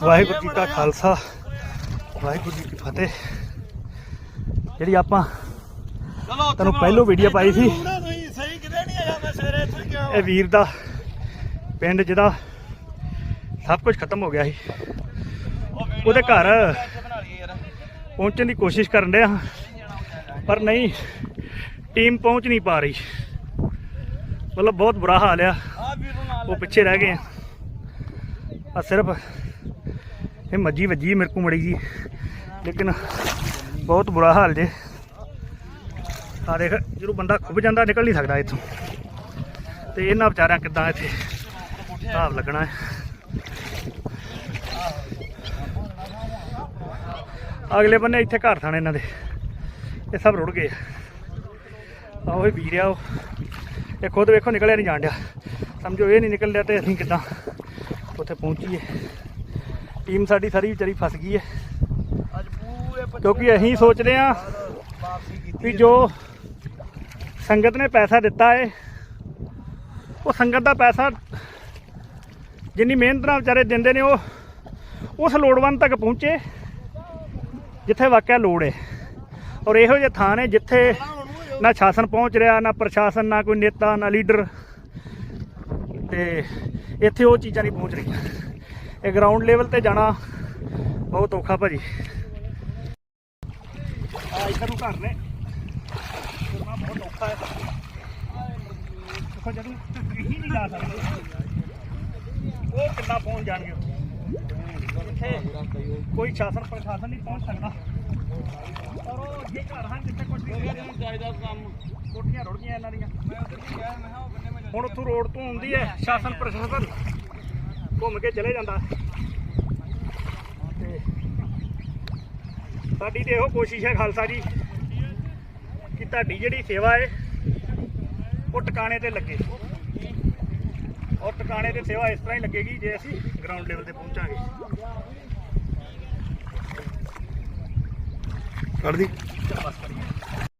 ਵਾਹਿਗੁਰੂ ਜੀ ਕਾ ਖਾਲਸਾ ਵਾਹਿਗੁਰੂ ਜੀ ਕੀ ਫਤਿਹ। ਜਿਹੜੀ ਆਪਾਂ ਤੁਹਾਨੂੰ ਪਹਿਲੋਂ ਵੀਡੀਓ ਪਾਈ ਸੀ। ਇਹ ਵੀਰ ਦਾ ਪਿੰਡ ਜਿਹਦਾ ਸਭ ਕੁਝ ਖਤਮ ਹੋ ਗਿਆ ਸੀ। ਉਹਦੇ ਘਰ ਪਹੁੰਚਣ ਦੀ ਕੋਸ਼ਿਸ਼ ਕਰਨ ਡਿਆ ਪਰ ਨਹੀਂ ਟੀਮ ਪਹੁੰਚ ਨਹੀਂ ਪਾ ਰਹੀ। ਮਤਲਬ ਬਹੁਤ ਬੁਰਾ ਹਾਲ ਆ। ਆ ਉਹ ਪਿੱਛੇ ਰਹਿ ਗਏ ਆ। ਆ ਸਿਰਫ ਇਹ ਮੱਜੀ ਵੱਜੀ ਮੇਰੇ ਕੋ ਮੜੀ ਜੀ। ਲੇਕਿਨ ਬਹੁਤ ਬੁਰਾ ਹਾਲ ਜੇ। ਆ ਦੇਖ, ਜਦੋਂ ਬੰਦਾ ਖੁੱਬ ਜਾਂਦਾ, ਨਿਕਲ ਨਹੀਂ ਸਕਦਾ ਇੱਥੋਂ। ਤੇ ਇਹਨਾਂ ਵਿਚਾਰਿਆਂ ਕਿੱਦਾਂ ਇੱਥੇ ਹਿਸਾਬ ਲੱਗਣਾ ਹੈ। ਅਗਲੇ ਬੰਨੇ ਇੱਥੇ ਘਰ ਥਾਣੇ ਇਹਨਾਂ ਦੇ। ਇਹ ਸਭ ਰੁੜ ਗਏ ਆ। ਉਹ ਵੀਰ ਆ ਉਹ। ਇਹ ਖੁਦ ਵੇਖੋ ਨਿਕਲਿਆ ਨਹੀਂ ਜਾਣ ਡਿਆ। ਸਮਝੋ, ਇਹ ਨਹੀਂ ਨਿਕਲ ਰਿਹਾ ਤੇ ਅਸੀਂ ਕਿੱਦਾਂ ਉੱਥੇ ਪਹੁੰਚੀ ਹੈ ਟੀਮ ਸਾਡੀ ਸਾਰੀ ਵਿਚਾਰੀ ਫਸ ਗਈ ਹੈ। ਅੱਜ ਪੂਰੇ ਕਿਉਂਕਿ ਅਸੀਂ ਸੋਚਦੇ ਆ ਵਾਪਸੀ ਵੀ ਜੋ ਸੰਗਤ ਨੇ ਪੈਸਾ ਦਿੱਤਾ ਏ, ਉਹ ਸੰਗਤ ਦਾ ਪੈਸਾ ਜਿੰਨੀ ਮਿਹਨਤ ਨਾਲ ਵਿਚਾਰੇ ਦਿੰਦੇ ਨੇ ਉਹ ਉਸ ਲੋੜਵੰਦ ਤੱਕ ਪਹੁੰਚੇ, ਜਿੱਥੇ ਵਾਕਿਆ ਲੋੜ ਏ। ਔਰ ਇਹੋ ਜਿਹੇ ਥਾਂ ਨੇ ਜਿੱਥੇ ਨਾ ਸ਼ਾਸਨ ਪਹੁੰਚ ਰਿਹਾ, ਨਾ ਪ੍ਰਸ਼ਾਸਨ, ਨਾ ਕੋਈ ਨੇਤਾ, ਨਾ ਲੀਡਰ ਤੇ ਇੱਥੇ ਉਹ ਚੀਜ਼ਾਂ ਨਹੀਂ ਪਹੁੰਚ ਰਹੀਆਂ। ਇਹ ਗਰਾਊਂਡ ਲੈਵਲ ਤੇ ਜਾਣਾ ਬਹੁਤ ਔਖਾ ਭਾਜੀ। ਆ ਇੱਧਰ ਨੂੰ ਘਰ ਨੇ। ਤੁਰਨਾ ਬਹੁਤ ਔਖਾ ਹੈ। ਦੇਖੋ ਜਦੋਂ ਹੀ ਨਹੀਂ ਜਾ ਸਕਦੇ, ਉਹ ਕਿੱਦਾਂ ਪਹੁੰਚ ਜਾਣਗੇ? ਕੋਈ ਸ਼ਾਸਨ ਪ੍ਰਸ਼ਾਸਨ ਨਹੀਂ ਪਹੁੰਚ ਸਕਦਾ। ਔਰ ਉਹ ਅੱਗੇ ਘਰ ਹਨ ਜਿੱਥੇ ਕੁਝ ਨਹੀਂ ਚਾਹੀਦਾ ਕੰਮ ਕੋਠੀਆਂ ਰੁੜ ਗਈਆਂ ਇਹਨਾਂ ਦੀਆਂ। ਮੈਂ ਉੱਧਰ ਵੀ ਗਿਆ ਮੈਂ ਹੁਣ ਉੱਥੋਂ ਰੋਡ ਤੋਂ ਆਉਂਦੀ ਹੈ ਸ਼ਾਸਨ ਪ੍ਰਸ਼ਾਸਨ ਘੁੰਮ ਕੇ ਚਲੇ ਜਾਂਦਾ। ਸਾਡੀ ਤੇ ਇਹੋ ਕੋਸ਼ਿਸ਼ ਹੈ ਖਾਲਸਾ ਜੀ ਕਿ ਤੁਹਾਡੀ ਜਿਹੜੀ ਸੇਵਾ ਹੈ ਉਹ ਟਿਕਾਣੇ ਤੇ ਲੱਗੇ। ਔਰ ਟਿਕਾਣੇ ਤੇ ਸੇਵਾ ਇਸ ਤਰ੍ਹਾਂ ਹੀ ਲੱਗੇਗੀ ਜੇ ਅਸੀਂ ਗਰਾਊਂਡ ਲੈਵਲ ਤੇ ਪਹੁੰਚਾਂਗੇ। ਕੱਢ ਦੀ। ਬਸ ਕਰੀਏ